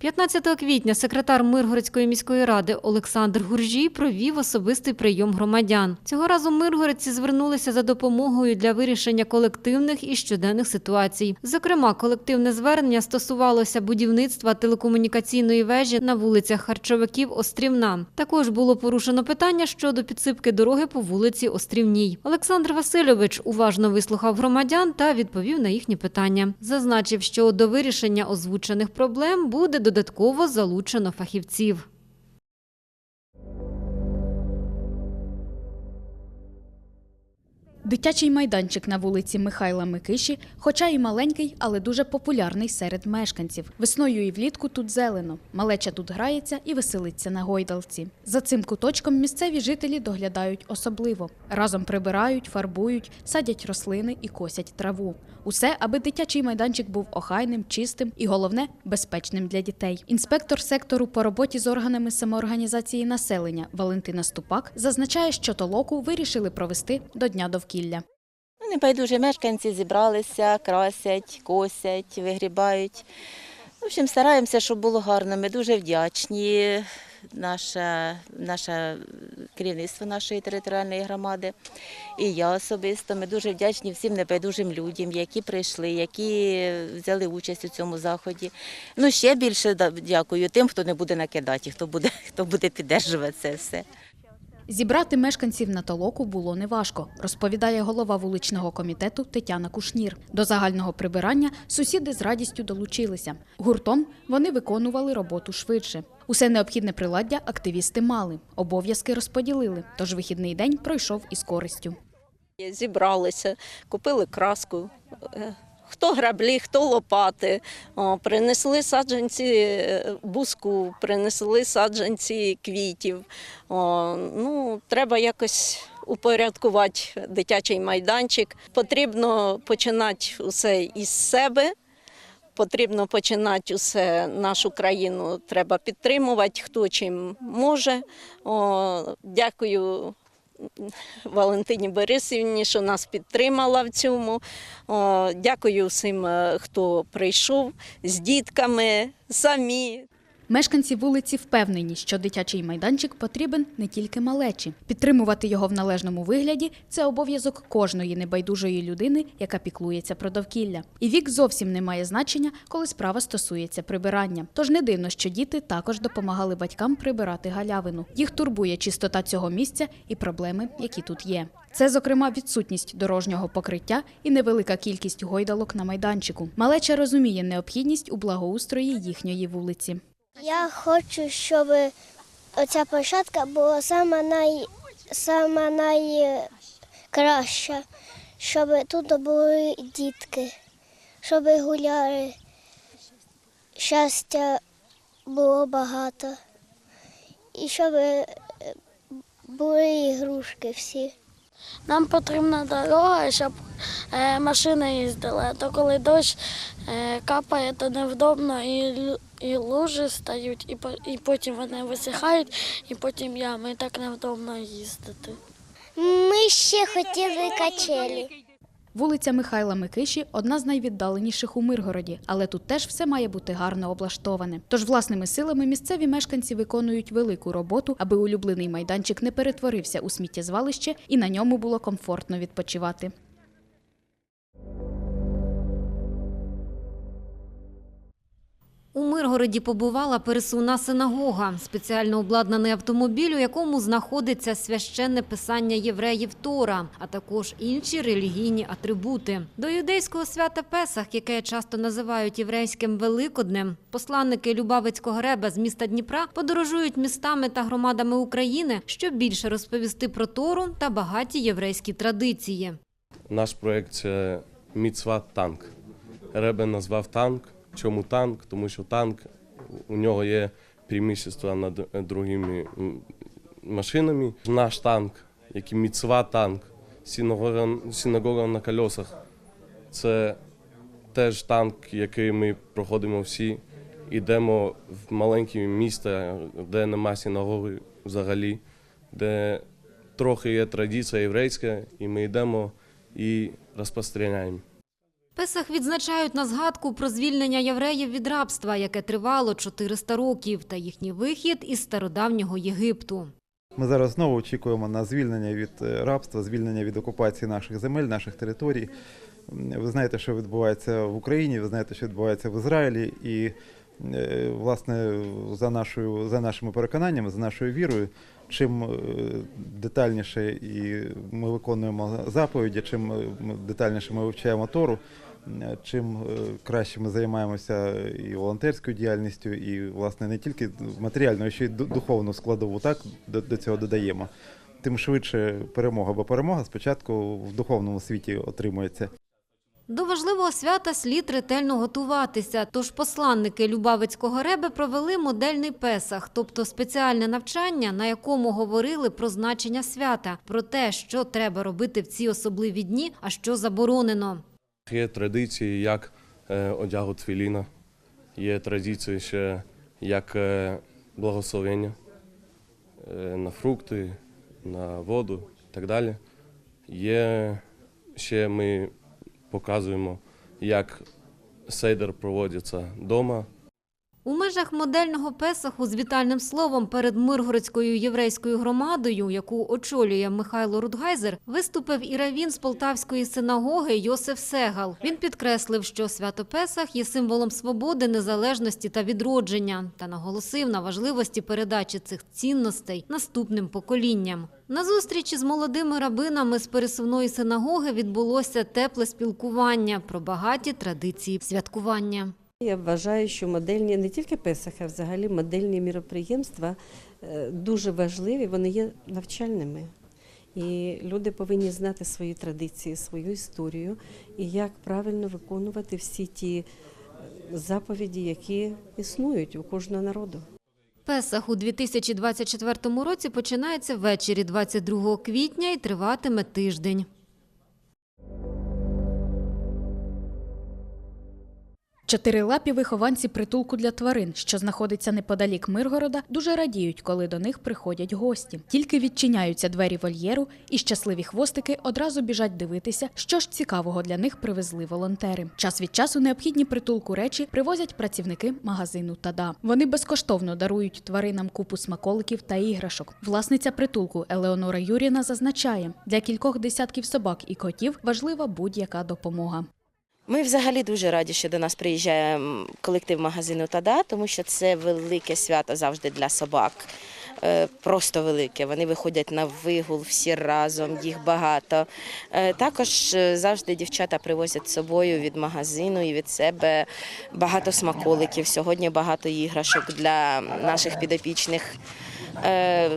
15 квітня секретар Миргородської міської ради Олександр Гуржій провів особистий прийом громадян. Цього разу миргородці звернулися за допомогою для вирішення колективних і щоденних ситуацій. Зокрема, колективне звернення стосувалося будівництва телекомунікаційної вежі на вулицях Харчовиків Острівна. Також було порушено питання щодо підсипки дороги по вулиці Острівній. Олександр Васильович уважно вислухав громадян та відповів на їхні питання. Зазначив, що до вирішення озвучених проблем буде додатково залучено фахівців. Дитячий майданчик на вулиці Михайла Микиші, хоча і маленький, але дуже популярний серед мешканців. Весною і влітку тут зелено. Малеча тут грається і веселиться на гойдалці. За цим куточком місцеві жителі доглядають особливо. Разом прибирають, фарбують, садять рослини і косять траву. Усе, аби дитячий майданчик був охайним, чистим і головне безпечним для дітей. Інспектор сектору по роботі з органами самоорганізації населення Валентина Ступак зазначає, що толоку вирішили провести до дня довкілля. Ну, Небайдужі мешканці зібралися, красять, косять, вигрібають. В общем, стараємося, щоб було гарно. Ми дуже вдячні. Наше, наше керівництво нашої територіальної громади і я особисто. Ми дуже вдячні всім небайдужим людям, які прийшли, які взяли участь у цьому заході. Ну, ще більше дякую тим, хто не буде накидати, хто буде, хто буде підтримувати це все. Зібрати мешканців на толоку було неважко, розповідає голова вуличного комітету Тетяна Кушнір. До загального прибирання сусіди з радістю долучилися. Гуртом вони виконували роботу швидше. Усе необхідне приладдя активісти мали, обов'язки розподілили, тож вихідний день пройшов із користю. Зібралися, купили краску. Хто граблі, хто лопати, О, принесли саджанці е, буску, принесли саджанці квітів. О, ну, треба якось упорядкувати дитячий майданчик. Потрібно починати усе із себе. Потрібно починати усе нашу країну. Треба підтримувати, хто чим може. О, дякую Валентині Борисівні, що нас підтримала в цьому. Дякую всім, е, хто прийшов з дітками, самі. Мешканці вулиці впевнені, що дитячий майданчик потрібен не тільки малечі. Підтримувати його в належному вигляді це обов'язок кожної небайдужої людини, яка піклується про довкілля. І вік зовсім не має значення, коли справа стосується прибирання. Тож не дивно, що діти також допомагали батькам прибирати галявину. Їх турбує чистота цього місця і проблеми, які тут є. Це, зокрема, відсутність дорожнього покриття і невелика кількість гойдалок на майданчику. Малеча розуміє необхідність у благоустрої їхньої вулиці. Я хочу, щоб оця площадка була саме, най, саме найкраща, щоб тут були дітки, щоб гуляли, щастя було багато. І щоб е, були ігрушки всі. Нам потрібна дорога, щоб е, машини їздили. А то коли дощ е, капає, то невдобно і, і лужи стають, і, по- і потім вони висихають, і потім ями. І так невдобно їздити. Ми ще хотіли качелі. Вулиця Михайла Микиші одна з найвіддаленіших у Миргороді, але тут теж все має бути гарно облаштоване. Тож власними силами місцеві мешканці виконують велику роботу, аби улюблений майданчик не перетворився у сміттєзвалище і на ньому було комфортно відпочивати. У Миргороді побувала пересувна синагога, спеціально обладнаний автомобіль, у якому знаходиться священне писання євреїв Тора, а також інші релігійні атрибути. До юдейського свята Песах, яке часто називають єврейським Великоднем, посланники Любавицького реба з міста Дніпра подорожують містами та громадами України, щоб більше розповісти про Тору та багаті єврейські традиції. Наш проєкт це Міцва танк. Ребе назвав танк. Чому танк? Тому що танк у нього є преимущество над е, другими машинами. Наш танк, як міцва танк, синагога, синагога на колесах, це теж танк, який ми проходимо всі. Йдемо в маленькі міста, де нема синагоги взагалі, де трохи є традиція єврейська, і ми йдемо і розпространяємо. Песах відзначають на згадку про звільнення євреїв від рабства, яке тривало 400 років, та їхній вихід із стародавнього Єгипту. Ми зараз знову очікуємо на звільнення від е, рабства, звільнення від окупації наших земель, наших територій. Ви знаєте, що відбувається в Україні, ви знаєте, що відбувається в Ізраїлі, і е, власне за нашою за нашими переконаннями, за нашою вірою, чим е, детальніше і ми виконуємо заповіді, чим детальніше ми вивчаємо Тору, чим е, краще ми займаємося і волонтерською діяльністю, і власне не тільки матеріальну, а ще й ду- духовну складову, так до цього додаємо. Тим швидше перемога, бо перемога спочатку в духовному світі отримується. До важливого свята слід ретельно готуватися. Тож посланники Любавицького реби провели модельний песах, тобто спеціальне навчання, на якому говорили про значення свята, про те, що треба робити в ці особливі дні, а що заборонено. Є традиції, як е, одягу твіліна, є традиції ще як е, благословення е, на фрукти, на воду і так далі. Є ще ми показуємо, як сейдер проводиться вдома. У межах модельного песаху з вітальним словом перед Миргородською єврейською громадою, яку очолює Михайло Рудгайзер, виступив і равін з Полтавської синагоги Йосиф Сегал. Він підкреслив, що свято Песах є символом свободи, незалежності та відродження, та наголосив на важливості передачі цих цінностей наступним поколінням. На зустрічі з молодими рабинами з пересувної синагоги відбулося тепле спілкування про багаті традиції святкування. Я вважаю, що модельні не тільки Песах, а взагалі модельні міроприємства е, дуже важливі, вони є навчальними. І люди повинні знати свої традиції, свою історію і як правильно виконувати всі ті е, заповіді, які існують у кожного народу. Песах у 2024 році починається ввечері 22 квітня і триватиме тиждень. Чотирилапі вихованці притулку для тварин, що знаходиться неподалік Миргорода, дуже радіють, коли до них приходять гості. Тільки відчиняються двері вольєру, і щасливі хвостики одразу біжать дивитися, що ж цікавого для них привезли волонтери. Час від часу необхідні притулку речі привозять працівники магазину Тада. Вони безкоштовно дарують тваринам купу смаколиків та іграшок. Власниця притулку Елеонора Юріна зазначає, для кількох десятків собак і котів важлива будь-яка допомога. Ми взагалі дуже раді, що до нас приїжджає колектив магазину Тада, тому що це велике свято завжди для собак. Е, Просто велике. Вони виходять на вигул всі разом, їх багато. Е, Також е, завжди дівчата привозять з собою від магазину і від себе багато смаколиків. Сьогодні багато іграшок для наших підопічних.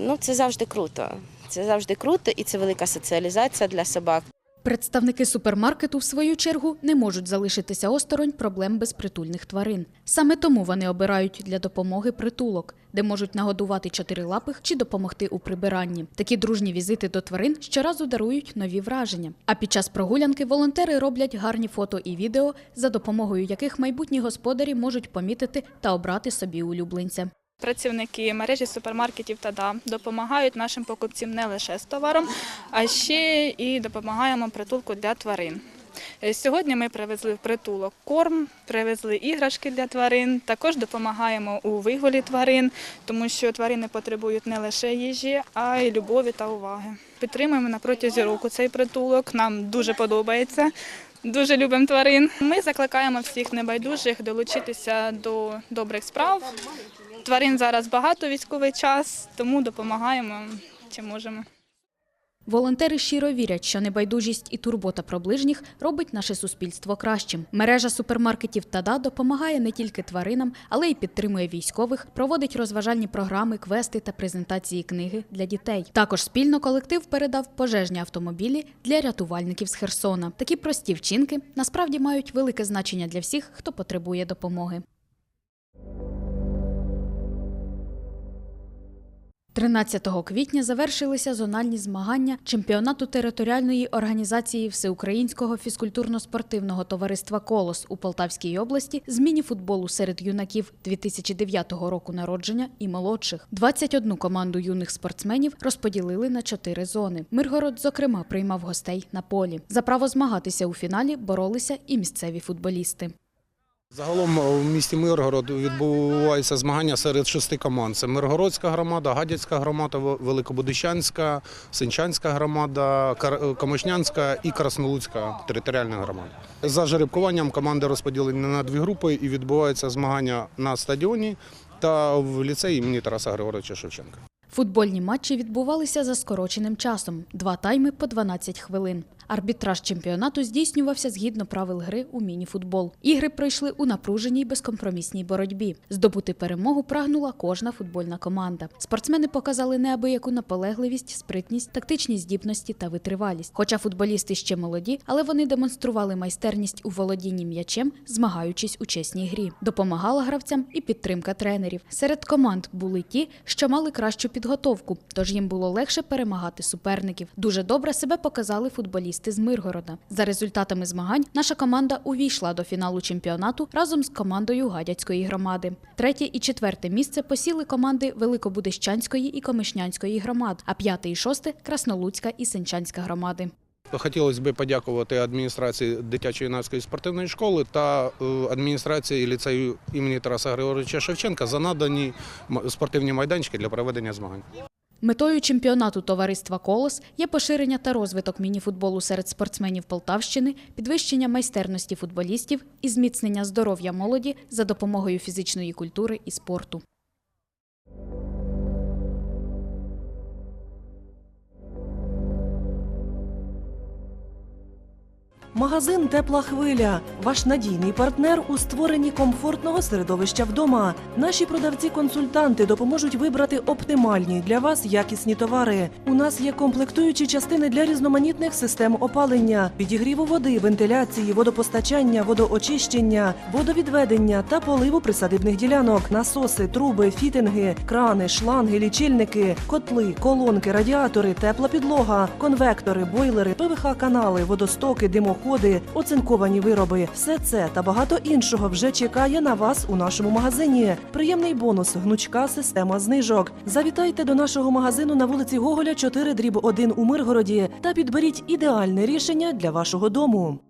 Ну, це завжди круто. Це завжди круто і це велика соціалізація для собак. Представники супермаркету, в свою чергу, не можуть залишитися осторонь проблем безпритульних тварин. Саме тому вони обирають для допомоги притулок, де можуть нагодувати чотирилапих чи допомогти у прибиранні. Такі дружні візити до тварин щоразу дарують нові враження. А під час прогулянки волонтери роблять гарні фото і відео, за допомогою яких майбутні господарі можуть помітити та обрати собі улюбленця. Працівники мережі супермаркетів «Тада» допомагають нашим покупцям не лише з товаром, а ще і допомагаємо притулку для тварин. Е, Сьогодні ми привезли в притулок корм, привезли іграшки для тварин. Також допомагаємо у вигулі тварин, тому що тварини потребують не лише їжі, а й любові та уваги. Підтримуємо на протязі року цей притулок. Нам дуже подобається. Дуже любимо тварин. Ми закликаємо всіх небайдужих долучитися до добрих справ. Тварин зараз багато військовий час, тому допомагаємо чим можемо. Волонтери щиро вірять, що небайдужість і турбота про ближніх робить наше суспільство кращим. Мережа супермаркетів Тада допомагає не тільки тваринам, але й підтримує військових, проводить розважальні програми, квести та презентації книги для дітей. Також спільно колектив передав пожежні автомобілі для рятувальників з Херсона. Такі прості вчинки насправді мають велике значення для всіх, хто потребує допомоги. 13 квітня завершилися зональні змагання чемпіонату територіальної організації Всеукраїнського фізкультурно-спортивного товариства Колос у Полтавській області з міні-футболу серед юнаків 2009 року народження і молодших. 21 команду юних спортсменів розподілили на чотири зони. Миргород, зокрема, приймав гостей на полі. За право змагатися у фіналі боролися і місцеві футболісти. Загалом у місті Миргород відбуваються змагання серед шести команд. Це Миргородська громада, Гадяцька громада, Великобудищанська, Синчанська громада, Комишнянська і Краснолуцька територіальна громада. За жеребкуванням команди розподілені на дві групи і відбуваються змагання на стадіоні та в ліцеї імені Тараса Григоровича Шевченка. Футбольні матчі відбувалися за скороченим часом два тайми по 12 хвилин. Арбітраж чемпіонату здійснювався згідно правил гри у міні-футбол. Ігри пройшли у напруженій безкомпромісній боротьбі. Здобути перемогу прагнула кожна футбольна команда. Спортсмени показали неабияку наполегливість, спритність, тактичні здібності та витривалість. Хоча футболісти ще молоді, але вони демонстрували майстерність у володінні м'ячем, змагаючись у чесній грі. Допомагала гравцям і підтримка тренерів. Серед команд були ті, що мали кращу підготовку, тож їм було легше перемагати суперників. Дуже добре себе показали футболісти з Миргорода. За результатами змагань наша команда увійшла до фіналу чемпіонату разом з командою Гадяцької громади. Третє і четверте місце посіли команди Великобудищанської і Комишнянської громад, а п'яте і шосте Краснолуцька і Сенчанська громади. Хотілося б подякувати адміністрації дитячо-юнацької спортивної школи та е, адміністрації ліцею імені Тараса Григоровича Шевченка за надані спортивні майданчики для проведення змагань. Метою чемпіонату товариства Колос є поширення та розвиток мініфутболу серед спортсменів Полтавщини, підвищення майстерності футболістів і зміцнення здоров'я молоді за допомогою фізичної культури і спорту. Магазин Тепла хвиля ваш надійний партнер у створенні комфортного середовища вдома. Наші продавці-консультанти допоможуть вибрати оптимальні для вас якісні товари. У нас є комплектуючі частини для різноманітних систем опалення, підігріву води, вентиляції, водопостачання, водоочищення, водовідведення та поливу присадибних ділянок, насоси, труби, фітинги, крани, шланги, лічильники, котли, колонки, радіатори, тепла підлога, конвектори, бойлери, ПВХ-канали, водостоки, димоходи, оцинковані вироби. Все це та багато іншого вже чекає на вас у нашому магазині. Приємний бонус гнучка система знижок. Завітайте до нашого магазину на вулиці Гоголя 4 дріб 1 у Миргороді та підберіть ідеальне рішення для вашого дому.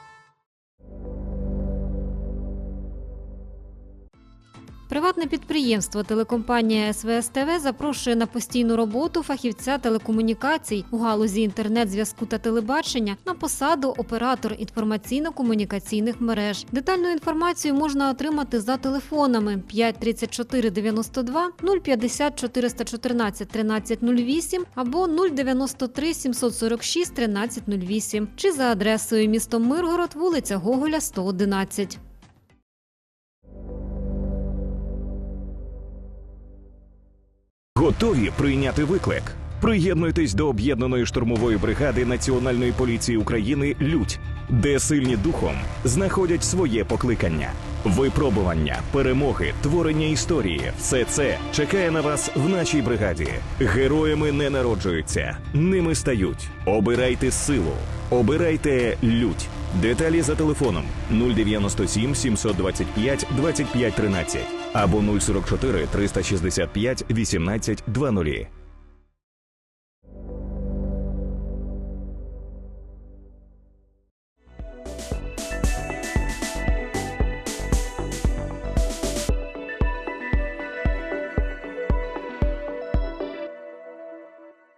Приватне підприємство телекомпанія СВС ТВ запрошує на постійну роботу фахівця телекомунікацій у галузі інтернет-зв'язку та телебачення на посаду оператор інформаційно-комунікаційних мереж. Детальну інформацію можна отримати за телефонами 5 34 92 050 414 1308 або 093 746 1308 чи за адресою місто Миргород, вулиця Гоголя, 111. Готові прийняти виклик? Приєднуйтесь до об'єднаної штурмової бригади Національної поліції України Людь, де сильні духом знаходять своє покликання. Випробування, перемоги, творення історії все це чекає на вас в нашій бригаді. Героями не народжуються, ними стають. Обирайте силу, обирайте лють. Деталі за телефоном 097 725 25 13 або 044 365 18 00.